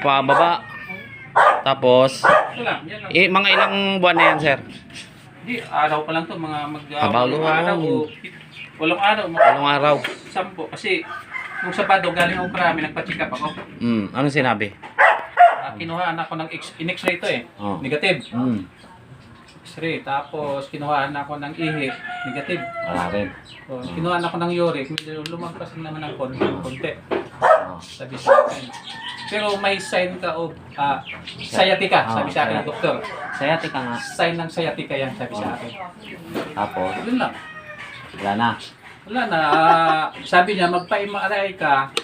Pababa. Tapos, eh, mga ilang buwan na yan, sir? Hindi, araw pa lang to mga mag walong wow. araw walong araw, mga Anong araw? sampo. Kasi nung Sabado galing ako marami, nagpa-check up ako. Hmm, anong sinabi? Uh, kinuhaan ako ng X- in-x-ray to eh. Oh. Negative. Hmm, X-ray. Tapos kinuhaan ako ng ihi. Negative. wala rin. So, kinuhaan ako ng uric. Medyo lumagpas naman ng konti. konti. Sabi sa akin. Pero may sign ka o ah, sciatica, Ah, sabi sa akin ng doktor. Sayati ka nga. Sign ng sciatica yan, sabi sa akin. Tapos, Yun lang. wala na. Wala na. ah, sabi niya, magpa-MRI ka.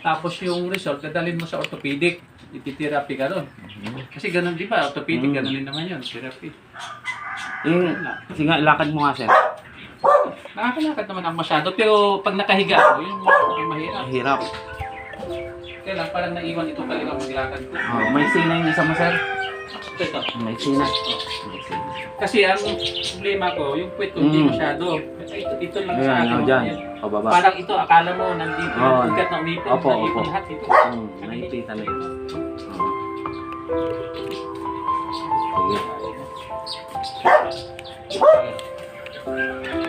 Tapos yung result, dadalhin mo sa orthopedic. Iti-therapy ka doon. Kasi ganun, di ba? Orthopedic, Mm. ganun din naman yun. Therapy. Yung, sige nga, ilakad mo nga, sir. Nakakalakad naman ako masyado. Pero pag nakahiga ako, yun yung mahirap. Hirap. Kaya lang, parang naiwan ito talaga maglakad ko. Oh, may sina yung isa mo, sir? Ito. May sina. Kasi ang problema ko, yung puwet ko hindi Mm. masyado. Ito, ito lang sa Ayan, akin. oh, dyan. Ayan. Parang ito, akala mo, nandito Oo. yung ugat na umipon. Opo, nandito opo. lahat ito. Hmm, nakikita na ito. Sige.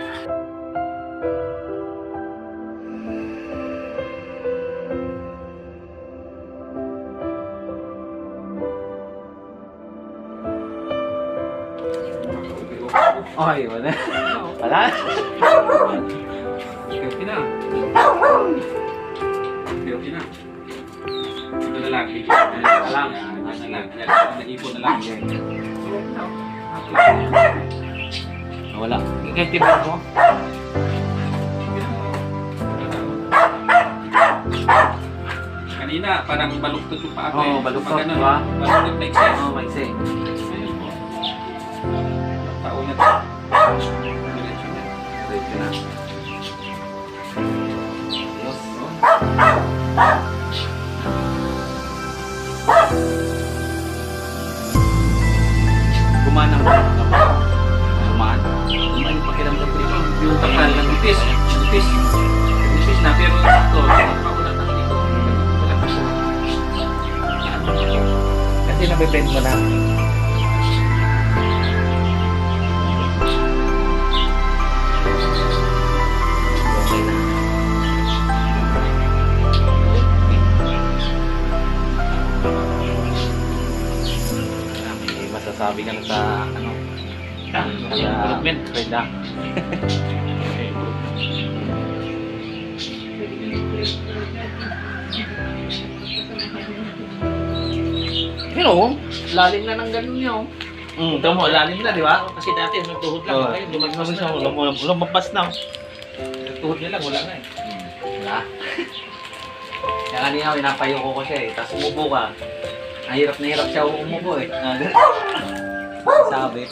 Ay, wala. Wala? Okay na. Okay na. Ito na lang. Ito na lang. Ito na lang. Naipon na lang. Wala. Tibay mo. Kanina, parang baluktot yung paa ko. Oo, eh. baluktot, Pag ano, diba? Baluktot na excess. Oo, may Gumana mo. Gumaan. Gumaan yung pakiramdam ko dito. Yung takal ng ipis. Ipis. Ipis na. Pero ito, paulan na dito. Kasi nabibend mo na. Masasabi ka na sa ano? Sa Improvement. Reda. Pero, lalim na ng ganun niya. Mm, tamo, lalim na, di ba? Kasi dati, nagtuhod lang. Oo. Ngayon, lumagpas na. na, lumabas, lumabas na. Nagtuhod niya lang, wala na eh. Wala. Kaya kanina, pinapayoko ko siya eh. Tapos umupo ka. Nahirap na hirap siya umupo eh. Ah, Sabi.